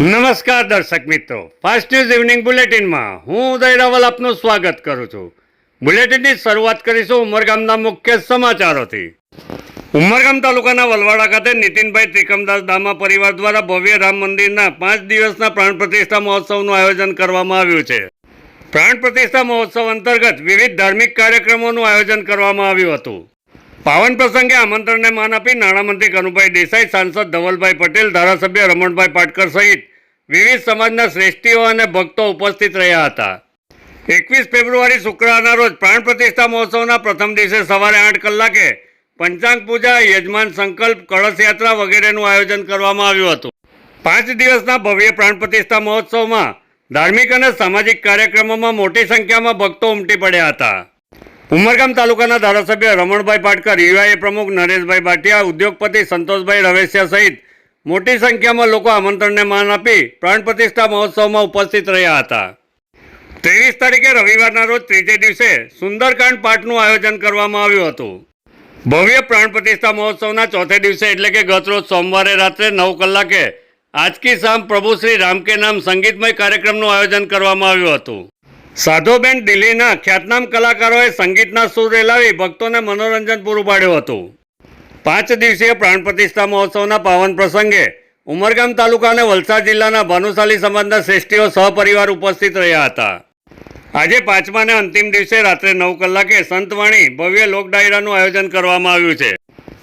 નમસ્કાર દર્શક મિત્રો. ફાસ્ટ ન્યૂઝ ઇવનિંગ બુલેટિનમાં હું ઉદય રાવલ આપનું સ્વાગત કરું છું. બુલેટિનની શરૂઆત કરીશું ઉમરગામના મુખ્ય સમાચારોથી. ઉમરગામ તાલુકાના વલવાડા ખાતે નીતિનભાઈ ત્રિકમદાસ દામા પરિવાર દ્વારા ભવ્ય રામ મંદિરના પાંચ દિવસના પ્રાણ પ્રતિષ્ઠા મહોત્સવનું આયોજન કરવામાં આવ્યું છે. પ્રાણ પ્રતિષ્ઠા મહોત્સવ અંતર્ગત વિવિધ ધાર્મિક કાર્યક્રમોનું આયોજન કરવામાં આવ્યું હતું. પાવન પ્રસંગે આમંત્રણને માન આપી નાણામંત્રી કનુભાઈ દેસાઈ, સાંસદ ધવલભાઈ પટેલ, ધારાસભ્ય રમણભાઈ પાટકર સહિત વિવિધ સમાજના શ્રેષ્ઠીઓ અને ભક્તો ઉપસ્થિત રહ્યા હતા. એકવીસ ફેબ્રુઆરી શુક્રવારના રોજ પ્રાણ પ્રતિષ્ઠા મહોત્સવના પ્રથમ દિવસે સવારે આઠ કલાકે પંચાંગ પૂજા, યજમાન સંકલ્પ, કળશ યાત્રા વગેરેનું આયોજન કરવામાં આવ્યું હતું. પાંચ દિવસના ભવ્ય પ્રાણ પ્રતિષ્ઠા મહોત્સવમાં ધાર્મિક અને સામાજિક કાર્યક્રમોમાં મોટી સંખ્યામાં ભક્તો ઉમટી પડ્યા હતા. ઉમરગામ તાલુકાના ધારાસભ્ય રમણભાઈ પાટકર યુઆઈએ પ્રમુખ નરેશભાઈ ભાટિયા, ઉદ્યોગપતિ સંતોષભાઈ રવેશિયા સહિત મોટી સંખ્યામાં લોકો આમંત્રણને માન આપી પ્રાણ પ્રતિષ્ઠા મહોત્સવમાં ઉપસ્થિત રહ્યા હતા. ત્રેવીસ તારીખે રવિવારના રોજ ત્રીજે દિવસે સુંદરકાંડ પાઠનું આયોજન કરવામાં આવ્યું હતું. ભવ્ય પ્રાણ પ્રતિષ્ઠા મહોત્સવના ચોથે દિવસે એટલે કે ગત રોજ સોમવારે રાત્રે નવ કલાકે આજકી શામ પ્રભુ શ્રી રામ કે નામ સંગીતમય કાર્યક્રમનું આયોજન કરવામાં આવ્યું હતું. સાધુબેન દિલ્હીના ખ્યાતનામ કલાકારોએ સંગીતના સૂર રેલાવી ભક્તોને મનોરંજન પૂરું પાડ્યું હતું. પાંચ દિવસીય પ્રાણ પ્રતિષ્ઠા મહોત્સવના પાવન પ્રસંગે ઉમરગામ તાલુકા અને વલસાડ જિલ્લાના ભાનુશાલી સમાજના શ્રેષ્ઠીઓ સહપરિવાર ઉપસ્થિત રહ્યા હતા. આજે પાંચમા અને અંતિમ દિવસે રાત્રે નવ કલાકે સંતવાણી ભવ્ય લોક ડાયરાનું આયોજન કરવામાં આવ્યું છે.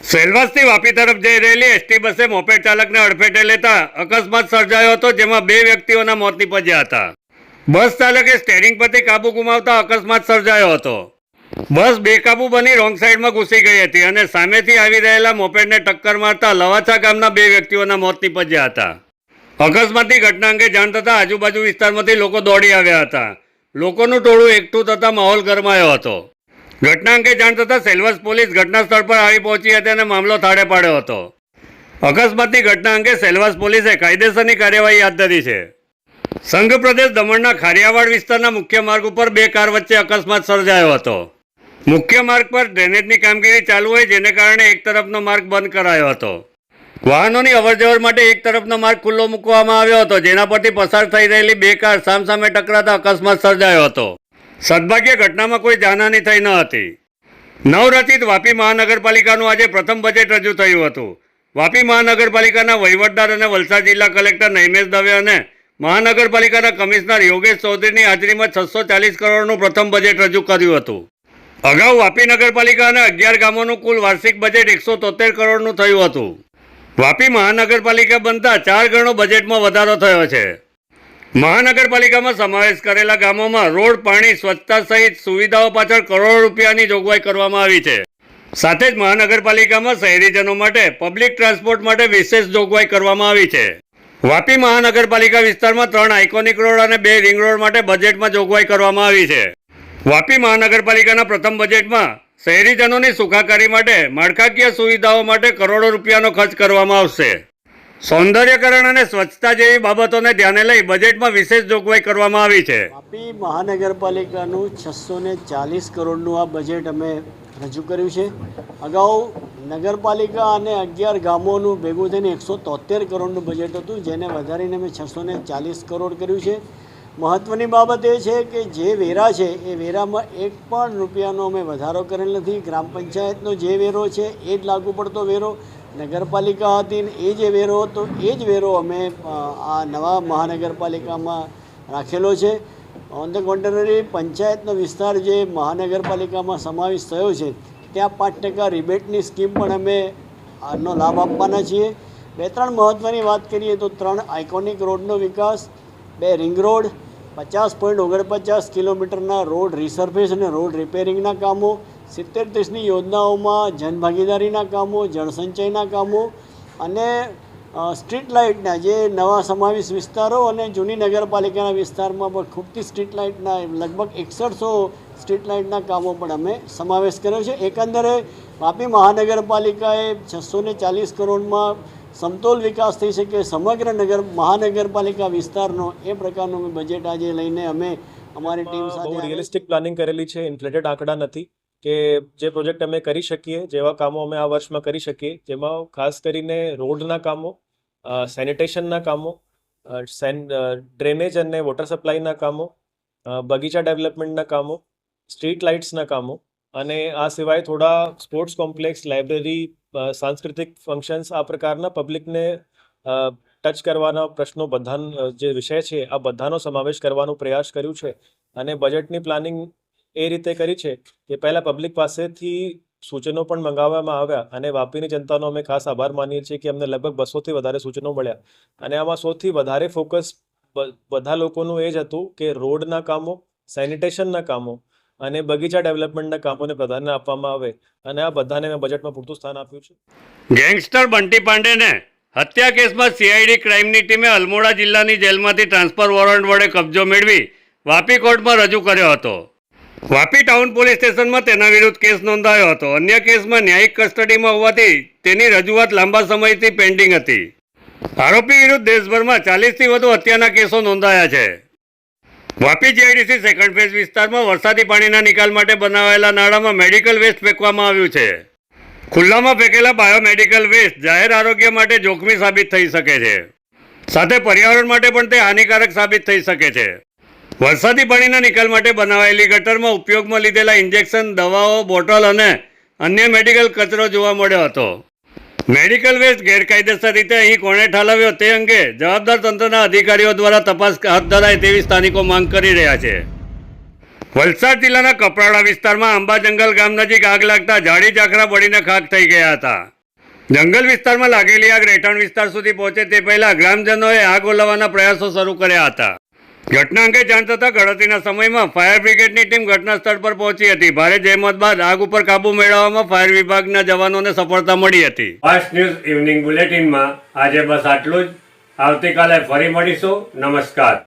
સેલવાસથી વાપી તરફ જઈ રહેલી એસટી બસે મોપેડ ચાલકને અડફેટે લેતા અકસ્માત સર્જાયો હતો, જેમાં બે વ્યક્તિઓના મોત નીપજ્યા હતા. બસ ચાલકે સ્ટેરિંગ પરથી કાબુ ગુમાવતા અકસ્માત સર્જાયો હતો. બસ બેકાબુ બની રોંગ સાઈડમાં ઘૂસી ગઈ હતી અને સામેથી આવી રહેલા મોપેડને ટક્કર મારતા લવાછા ગામના બે વ્યક્તિઓના મોત નીપજ્યા હતા. અકસ્માતની ઘટના અંગે જાણ થતાં આજુબાજુ વિસ્તારમાંથી લોકો દોડી આવ્યા હતા. લોકોનું ટોળું એકઠું થતાં માહોલ ગરમાયો હતો. ઘટના અંગે જાણ થતાં સેલ્વસ પોલીસ ઘટના સ્થળ પર આવી પહોંચી હતી અને મામલો થાળે પાડ્યો હતો. અકસ્માતની ઘટના અંગે સેલ્વસ પોલીસે કાયદેસરની કાર્યવાહી હાથ ધરી છે. સંઘ પ્રદેશ દમણના ખારિયાવાડ વિસ્તારના મુખ્ય માર્ગ ઉપર બે કાર વચ્ચે અકસ્માત સર્જાયો હતો. મુખ્ય માર્ગ પર ડ્રેનેજની કામગીરી ચાલુ હોય જેને કારણે એક તરફનો માર્ગ બંધ કરાયો હતો. વાહનોની અવરજવર માટે એક તરફનો માર્ગ ખુલ્લો મૂકવામાં આવ્યો હતો, જેના પરથી પસાર થઈ રહેલી બે કાર સામસામે ટકરાતા અકસ્માત સર્જાયો હતો. સદભાગ્ય ઘટનામાં કોઈ જાનહાની થઈ ન હતી. નવરચિત વાપી મહાનગરપાલિકાનું આજે પ્રથમ બજેટ રજૂ થયું હતું. વાપી મહાનગરપાલિકાના વહીવટદાર અને વલસાડ જિલ્લા કલેક્ટર નૈમેશ દવે અને મહાનગરપાલિકાના કમિશનર યોગેશ ચૌધરીની હાજરીમાં છસો ચાલીસ કરોડનું પ્રથમ બજેટ રજૂ કર્યું હતું. અગાઉ વાપી નગરપાલિકાના અગિયાર ગામોનું કુલ વાર્ષિક બજેટ એકસો તોતેર કરોડનું થયું હતું. વાપી મહાનગરપાલિકા બનતા ચાર ગણો બજેટમાં વધારો થયો છે. મહાનગરપાલિકામાં સમાવેશ કરેલા ગામોમાં રોડ, પાણી, સ્વચ્છતા સહિત સુવિધાઓ પાછળ કરોડો રૂપિયાની જોગવાઈ કરવામાં આવી છે. સાથે જ મહાનગરપાલિકામાં શહેરીજનો માટે પબ્લિક ટ્રાન્સપોર્ટ માટે વિશેષ જોગવાઈ કરવામાં આવી છે. વાપી મહાનગરપાલિકા વિસ્તારમાં ત્રણ આઇકોનિક રોડ અને બે રિંગ રોડ માટે બજેટમાં જોગવાઈ કરવામાં આવી છે. વાપી મહાનગરપાલિકાના પ્રથમ બજેટમાં શહેરીજનોની સુખાકારી માટે માળખાકીય સુવિધાઓ માટે કરોડો રૂપિયાનો ખર્ચ કરવામાં આવશે. સૌંદર્યકરણ અને સ્વચ્છતા જેવી બાબતોને ધ્યાને લઈ બજેટમાં વિશેષ જોગવાઈ કરવામાં આવી છે. વાપી મહાનગરપાલિકાનું છસો ચાલીસ કરોડનું આ બજેટ અમે રજૂ કર્યું છે. અગાઉ નગરપાલિકા અને અગિયાર ગામોનું ભેગું થઈને એકસો તોતેર કરોડનું બજેટ હતું, જેને વધારીને અમે છસો ચાલીસ કરોડ કર્યું છે. મહત્ત્વની બાબત એ છે કે જે વેરા છે, એ વેરામાં એક પણ રૂપિયાનો અમે વધારો કરેલ નથી. ગ્રામ પંચાયતનો જે વેરો છે, એ જ લાગુ પડતો વેરો. નગરપાલિકા હતી ને એ જે વેરો હતો, એ જ વેરો અમે આ નવા મહાનગરપાલિકામાં રાખેલો છે. ઓન ધ કોન્ટ્રરી પંચાયતનો વિસ્તાર જે મહાનગરપાલિકામાં સમાવેશ થયો છે, ત્યાં પાંચ ટકા રિબેટની સ્કીમ પણ અમે આનો લાભ આપવાના છીએ. બે ત્રણ મહત્ત્વની વાત કરીએ તો ત્રણ આઇકોનિક રોડનો વિકાસ, બે રિંગ રોડ પચાસ પોઈન્ટ ઓગણપચાસ કિલોમીટરના રોડ રિસર્ફેસ અને રોડ રિપેરિંગના કામો, સિત્તેર ત્રીસની યોજનાઓમાં જનભાગીદારીના કામો, જળસંચયના કામો અને સ્ટ્રીટ લાઇટના જે નવા સમાવેશ વિસ્તારો અને જૂની નગરપાલિકાના વિસ્તારમાં પણ ખૂબતી સ્ટ્રીટ લાઇટના લગભગ એકસઠસો સ્ટ્રીટ લાઇટના કામો પણ અમે સમાવેશ કર્યો છે. એકંદરે વાપી મહાનગરપાલિકાએ છસો ચાલીસ કરોડમાં સમતોલ વિકાસ થઈ શકે સમગ્ર નગર મહાનગરપાલિકા વિસ્તારનો એ પ્રકારનું બજેટ આજે લઈને અમે અમારી ટીમ બહુ સાથે રિયલિસ્ટિક પ્લાનિંગ કરેલી છે ઇન્ફ્લેટેડ આંકડા નથી કે જે પ્રોજેક્ટ અમે કરી શકીએ જેવા કામો અમે આ વર્ષમાં કરી શકીએ જેમાં ખાસ કરીને રોડના કામો સેનિટેશનના કામો ડ્રેનેજ અને વોટર સપ્લાયના કામો બગીચા ડેવલપમેન્ટના કામો સ્ટ્રીટ લાઇટ્સના કામો અને આ સિવાય થોડા સ્પોર્ટ્સ કોમ્પ્લેક્સ લાઇબ્રેરી સાંસ્કૃતિક ફંક્શન્સ આ પ્રકારના પબ્લિકને ટચ કરવાના પ્રશ્નો બધા જે વિષય છે, આ બધાનો સમાવેશ કરવાનો પ્રયાસ કર્યું છે. અને બજેટની પ્લાનિંગ એ રીતે કરી છે કે પહેલાં પબ્લિક પાસેથી સૂચનો પણ મંગાવવામાં આવ્યા અને વાપીની જનતાનો અમે ખાસ આભાર માનીએ છીએ કે અમને લગભગ બસોથી વધારે સૂચનો મળ્યા. અને આમાં સૌથી વધારે ફોકસ બધા લોકોનું એ જ હતું કે રોડના કામો સેનિટેશનના કામો અને બગીચા ડેવલપમેન્ટના કામોને પ્રાધાન્ય આપવામાં આવે અને આ બધાને મેં બજેટમાં પૂરતું સ્થાન આપ્યું છે. ગેંગસ્ટર બંટી પાંડેને હત્યા કેસમાં સીઆઈડી ક્રાઇમની ટીમે અલમોડા જિલ્લાની જેલમાંથી ટ્રાન્સફર વોરંટ વડે કબજો મેળવી વાપી કોર્ટમાં રજૂ કર્યો હતો. વાપી ટાઉન પોલીસ સ્ટેશનમાં તેના વિરુદ્ધ કેસ નોંધાયો હતો. અન્ય કેસમાં ન્યાયિક કસ્ટડીમાં હોવાથી તેની રજૂઆત લાંબા સમયથી પેન્ડિંગ હતી. આરોપી વિરુદ્ધ દેશભરમાં ચાલીસથી વધુ હત્યાના કેસો નોંધાયા છે. વાપી જીઆઈડીસી સેકન્ડ ફેઝ વિસ્તારમાં વરસાદી પાણીના નિકાલ માટે બનાવાયેલા નાળામાં મેડિકલ વેસ્ટ ફેંકવામાં આવ્યું છે. ખુલ્લામાં ફેંકેલા બાયોમેડિકલ વેસ્ટ જાહેર આરોગ્ય માટે જોખમી સાબિત થઈ શકે છે. સાથે પર્યાવરણ માટે પણ તે હાનિકારક સાબિત થઈ શકે છે. વરસાદી પાણીના નિકાલ માટે બનાવાયેલી ગટરમાં ઉપયોગમાં લીધેલા ઇન્જેક્શન દવાઓ, બોટલ અને અન્ય મેડિકલ કચરો જોવા મળ્યો હતો. મેડિકલ વેસ્ટ ગેરકાયદેસર રીતે અહીં કોણે ઠાલવ્યો તે અંગે જવાબદાર તંત્રના અધિકારીઓ દ્વારા તપાસ હાથ ધરાય તેવી સ્થાનિકો માંગ કરી રહ્યા છે. વલસાડ જિલ્લાના કપરાડા વિસ્તારમાં આંબા જંગલ ગામ નજીક આગ લાગતા ઝાડી ઝાખરા બળીને ખાક થઈ ગયા હતા. જંગલ વિસ્તારમાં લાગેલી આગ રહેઠાણ વિસ્તાર સુધી પહોંચે તે પહેલા ગ્રામજનોએ આગ ઓલવવાના પ્રયાસો શરૂ કર્યા હતા. ઘટના અંગે જાણ થતાં ગણતરીના સમયમાં ફાયર બ્રિગેડની ટીમ ઘટના સ્થળ પર પહોંચી હતી. ભારે જહેમત બાદ આગ ઉપર કાબુ મેળવવામાં ફાયર વિભાગના જવાનોને સફળતા મળી હતી. ફાસ્ટ ન્યૂઝ ઇવનિંગ બુલેટિનમાં આજે બસ આટલું જ. આવતીકાલે ફરી મળીશું. નમસ્કાર.